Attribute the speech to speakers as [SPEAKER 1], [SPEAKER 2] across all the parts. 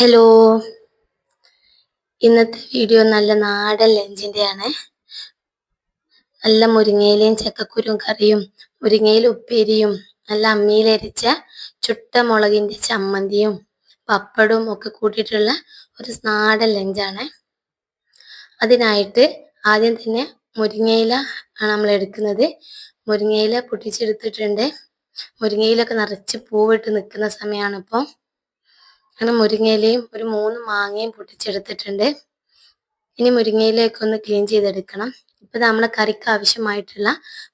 [SPEAKER 1] Hello ഇന്നത്തെ video നല്ല നാടൻ ലഞ്ചിന്റെയാണ് നല്ല മുരിങ്ങയിലയും ചക്കക്കുരും കറിയും മുരിങ്ങയിൽ ഉപ്പേരിയും നല്ല അമ്മിയിലരിച്ച ചുട്ട മുളകിന്റെ ചമ്മന്തിയും പപ്പടവും ഒക്കെ കൂട്ടിയിട്ടുള്ള ഒരു നാടൻ ലഞ്ചാണ്. അതിനായിട്ട് ആദ്യം തന്നെ മുരിങ്ങയില ആണ് നമ്മൾ എടുക്കുന്നത്. മുരിങ്ങയില പൊട്ടിച്ചെടുത്തിട്ടുണ്ട്. മുരിങ്ങയിലൊക്കെ നിറച്ച് പൂവിട്ട് നിൽക്കുന്ന സമയമാണ് ഇപ്പോൾ അങ്ങനെ മുരിങ്ങയിലയും ഒരു മൂന്ന് മാങ്ങയും പൊട്ടിച്ചെടുത്തിട്ടുണ്ട്. ഇനി മുരിങ്ങയിലയൊക്കെ ഒന്ന് ക്ലീൻ ചെയ്തെടുക്കണം. ഇപ്പൊ നമ്മളെ കറിക്ക് ആവശ്യമായിട്ടുള്ള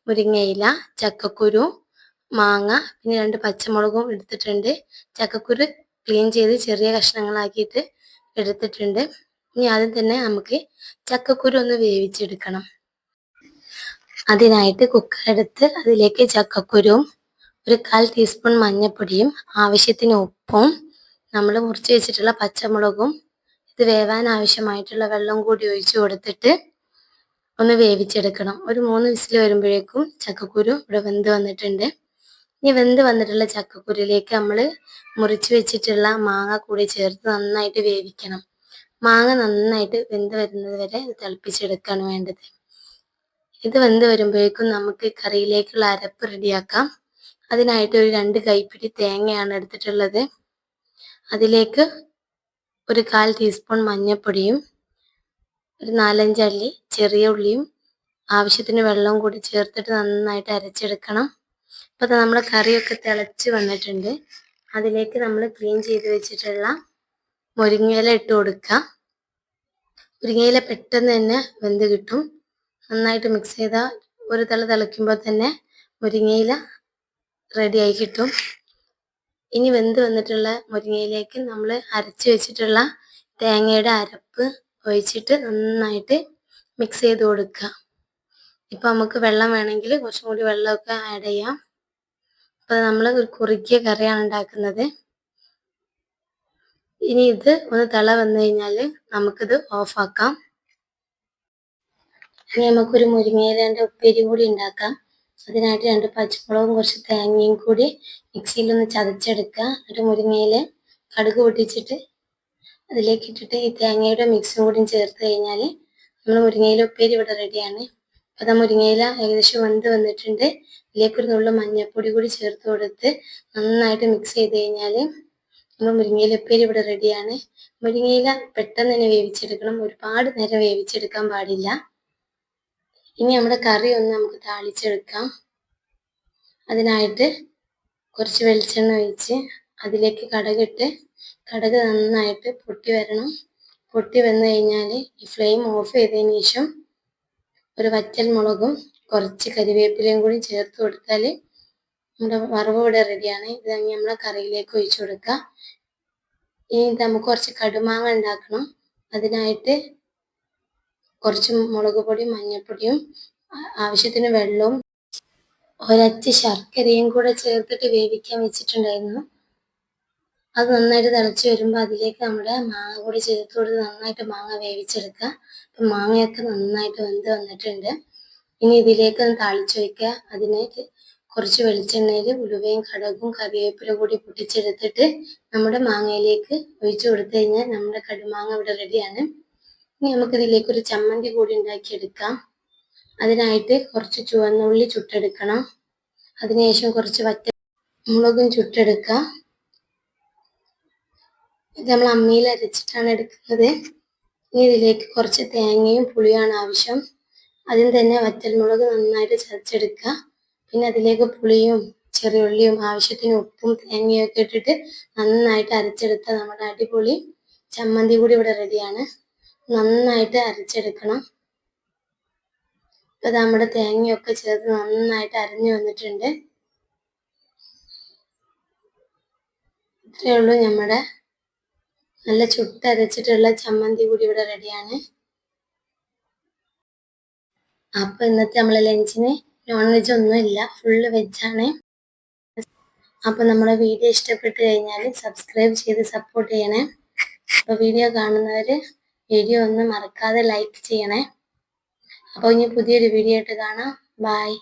[SPEAKER 1] മുരിങ്ങയില ചക്കക്കുരു മാങ്ങ പിന്നെ രണ്ട് പച്ചമുളകും എടുത്തിട്ടുണ്ട്. ചക്കക്കുരു ക്ലീൻ ചെയ്ത് ചെറിയ കഷ്ണങ്ങളാക്കിയിട്ട് എടുത്തിട്ടുണ്ട്. ഇനി ആദ്യം തന്നെ നമുക്ക് ചക്കക്കുരു ഒന്ന് വേവിച്ചെടുക്കണം. അതിനായിട്ട് കുക്കർ എടുത്ത് അതിലേക്ക് ചക്കക്കുരുവും ഒരു കാൽ ടീസ്പൂൺ മഞ്ഞൾപ്പൊടിയും ആവശ്യത്തിന് ഉപ്പും നമ്മൾ മുറിച്ച് വെച്ചിട്ടുള്ള പച്ചമുളകും ഇത് വേവാൻ ആവശ്യമായിട്ടുള്ള വെള്ളം കൂടി ഒഴിച്ച് കൊടുത്തിട്ട് ഒന്ന് വേവിച്ചെടുക്കണം. ഒരു മൂന്ന് വിസിൽ വരുമ്പോഴേക്കും ചക്കക്കുരു ഇവിടെ വെന്ത് വന്നിട്ടുണ്ട്. ഇനി വെന്ത് വന്നിട്ടുള്ള ചക്കക്കുരുലേക്ക് നമ്മൾ മുറിച്ച് വെച്ചിട്ടുള്ള മാങ്ങ കൂടി ചേർത്ത് നന്നായിട്ട് വേവിക്കണം. മാങ്ങ നന്നായിട്ട് വെന്ത് വരുന്നത് വരെ തിളപ്പിച്ചെടുക്കുകയാണ് വേണ്ടത്. ഇത് വെന്ത് വരുമ്പോഴേക്കും നമുക്ക് കറിയിലേക്കുള്ള അരപ്പ് റെഡിയാക്കാം. അതിനായിട്ട് ഒരു രണ്ട് കൈപ്പിടി തേങ്ങയാണ് എടുത്തിട്ടുള്ളത്. അതിലേക്ക് ഒരു കാൽ ടീസ്പൂൺ മഞ്ഞൾപ്പൊടിയും ഒരു നാലഞ്ച് അല്ലി ചെറിയ ഉള്ളിയും ആവശ്യത്തിന് വെള്ളവും കൂടി ചേർത്തിട്ട് നന്നായിട്ട് അരച്ചെടുക്കണം. അപ്പോൾ നമ്മുടെ കറിയൊക്കെ തിളച്ച് വന്നിട്ടുണ്ട്. അതിലേക്ക് നമ്മൾ ക്ലീൻ ചെയ്ത് വെച്ചിട്ടുള്ള മുരിങ്ങയില ഇട്ട് കൊടുക്കുക. മുരിങ്ങയില പെട്ടെന്ന് തന്നെ വെന്ത് കിട്ടും. നന്നായിട്ട് മിക്സ് ചെയ്താൽ ഒരു തല തിളയ്ക്കുമ്പോൾ തന്നെ മുരിങ്ങയില റെഡിയായി കിട്ടും. ഇനി വെന്ത് വന്നിട്ടുള്ള മുരിങ്ങയിലേക്ക് നമ്മൾ അരച്ച് വെച്ചിട്ടുള്ള തേങ്ങയുടെ അരപ്പ് ഒഴിച്ചിട്ട് നന്നായിട്ട് മിക്സ് ചെയ്ത് കൊടുക്കുക. ഇപ്പം നമുക്ക് വെള്ളം വേണമെങ്കിൽ കുറച്ചും കൂടി വെള്ളമൊക്കെ ആഡ് ചെയ്യാം. അപ്പോൾ നമ്മൾ ഒരു കുറുക്കിയ കറിയാണ് ഉണ്ടാക്കുന്നത്. ഇനി ഇത് ഒന്ന് തിള വന്നു കഴിഞ്ഞാൽ നമുക്കിത് ഓഫാക്കാം ഇനി നമുക്കൊരു മുരിങ്ങയിലേന്റെ ഉപ്പേരി കൂടി ഉണ്ടാക്കാം. അതിനായിട്ട് രണ്ട് പച്ചമുളകും കുറച്ച് തേങ്ങയും കൂടി മിക്സിയിലൊന്ന് ചതച്ചെടുക്കുക. എന്നിട്ട് മുരിങ്ങയിൽ കടുക് പൊട്ടിച്ചിട്ട് അതിലേക്ക് ഇട്ടിട്ട് ഈ തേങ്ങയുടെ മിക്സും കൂടി ചേർത്ത് കഴിഞ്ഞാൽ നമ്മൾ മുരിങ്ങയില ഉപ്പേരി ഇവിടെ റെഡിയാണ്. അപ്പം ആ മുരിങ്ങയില ഏകദേശം വെന്ത് വന്നിട്ടുണ്ട്. ഇതിലേക്കൊരു നുള്ള മഞ്ഞൾപ്പൊടി കൂടി ചേർത്ത് കൊടുത്ത് നന്നായിട്ട് മിക്സ് ചെയ്ത് കഴിഞ്ഞാൽ നമ്മൾ മുരിങ്ങയില ഉപ്പേരി ഇവിടെ റെഡിയാണ്. മുരിങ്ങയില പെട്ടെന്ന് തന്നെ വേവിച്ചെടുക്കണം. ഒരുപാട് നേരം വേവിച്ചെടുക്കാൻ പാടില്ല. ഇനി നമ്മുടെ കറി ഒന്ന് നമുക്ക് താളിച്ചെടുക്കാം. അതിനായിട്ട് കുറച്ച് വെളിച്ചെണ്ണ ഒഴിച്ച് അതിലേക്ക് കടകിട്ട് കടക് നന്നായിട്ട് പൊട്ടി വരണം. പൊട്ടി വന്നു കഴിഞ്ഞാൽ ഈ ഫ്ലെയിം ഓഫ് ചെയ്തതിന് ശേഷം ഒരു വറ്റൽ മുളകും കുറച്ച് കരിവേപ്പിലയും കൂടി ചേർത്ത് കൊടുത്താൽ നമ്മുടെ വറവ് ഇവിടെ റെഡിയാണ്. ഇത് നമ്മളെ കറിയിലേക്ക് ഒഴിച്ചു കൊടുക്കുക ഇനി നമുക്ക് കുറച്ച് കടുമാങ്ങ ഉണ്ടാക്കണം. അതിനായിട്ട് കുറച്ച് മുളക് പൊടിയും മഞ്ഞൾപ്പൊടിയും ആവശ്യത്തിന് വെള്ളവും ഒരച്ച് ശർക്കരയും കൂടെ ചേർത്തിട്ട് വേവിക്കാൻ വെച്ചിട്ടുണ്ടായിരുന്നു. അത് നന്നായിട്ട് തിളച്ച് വരുമ്പോൾ അതിലേക്ക് നമ്മുടെ മാങ്ങ കൂടി ചേർത്ത് കൊടുത്ത് നന്നായിട്ട് മാങ്ങ വേവിച്ചെടുക്കുക. അപ്പം മാങ്ങയൊക്കെ നന്നായിട്ട് വെന്ത് വന്നിട്ടുണ്ട്. ഇനി ഇതിലേക്ക് ഒന്ന് താളിച്ച് വയ്ക്കുക അതിനായിട്ട് കുറച്ച് വെളിച്ചെണ്ണയിൽ ഉലുവയും കടകും കറിവേപ്പില കൂടി പൊട്ടിച്ചെടുത്തിട്ട് നമ്മുടെ മാങ്ങയിലേക്ക് ഒഴിച്ചു കൊടുത്തു കഴിഞ്ഞാൽ നമ്മുടെ കടുമാങ്ങ ഇവിടെ റെഡിയാണ് ഇനി നമുക്ക് ഇതിലേക്ക് ഒരു ചമ്മന്തി കൂടി ഉണ്ടാക്കിയെടുക്കാം. അതിനായിട്ട് കുറച്ച് ചുവന്നുള്ളി ചുട്ടെടുക്കണം. അതിനുശേഷം കുറച്ച് വറ്റ മുളകും ചുട്ടെടുക്കുക ഇത് നമ്മൾ അമ്മിയിൽ അരച്ചിട്ടാണ് എടുക്കുന്നത്. ഇനി ഇതിലേക്ക് കുറച്ച് തേങ്ങയും പുളിയാണ് ആവശ്യം. അതിന് തന്നെ വറ്റൽമുളക് നന്നായിട്ട് ചതച്ചെടുക്കുക. പിന്നെ അതിലേക്ക് പുളിയും ചെറിയുള്ളിയും ആവശ്യത്തിന് ഉപ്പും തേങ്ങയും ഒക്കെ ഇട്ടിട്ട് നന്നായിട്ട് അരച്ചെടുത്ത നമ്മുടെ അടിപൊളി ചമ്മന്തി കൂടി ഇവിടെ റെഡിയാണ്. നന്നായിട്ട് അരച്ചെടുക്കണം. ഇപ്പൊ നമ്മുടെ തേങ്ങയൊക്കെ ചേർത്ത് നന്നായിട്ട് അരഞ്ഞു വന്നിട്ടുണ്ട്. ഇത്രയേ ഉള്ളൂ നമ്മുടെ നല്ല ചുട്ടരച്ചിട്ടുള്ള ചമ്മന്തി കൂടി ഇവിടെ റെഡിയാണ്. അപ്പൊ ഇന്നത്തെ നമ്മളെ ലഞ്ചിന് നോൺ വെജ് ഒന്നും ഇല്ല ഫുള്ള് വെജാണ് അപ്പൊ നമ്മളെ വീഡിയോ ഇഷ്ടപ്പെട്ട് കഴിഞ്ഞാൽ സബ്സ്ക്രൈബ് ചെയ്ത് സപ്പോർട്ട് ചെയ്യണേ. അപ്പൊ വീഡിയോ കാണുന്നവര് വീഡിയോ ഒന്നും മറക്കാതെ ലൈക്ക് ചെയ്യണേ. അപ്പോൾ ഇനി പുതിയൊരു വീഡിയോ ആയിട്ട് കാണാം. ബായ്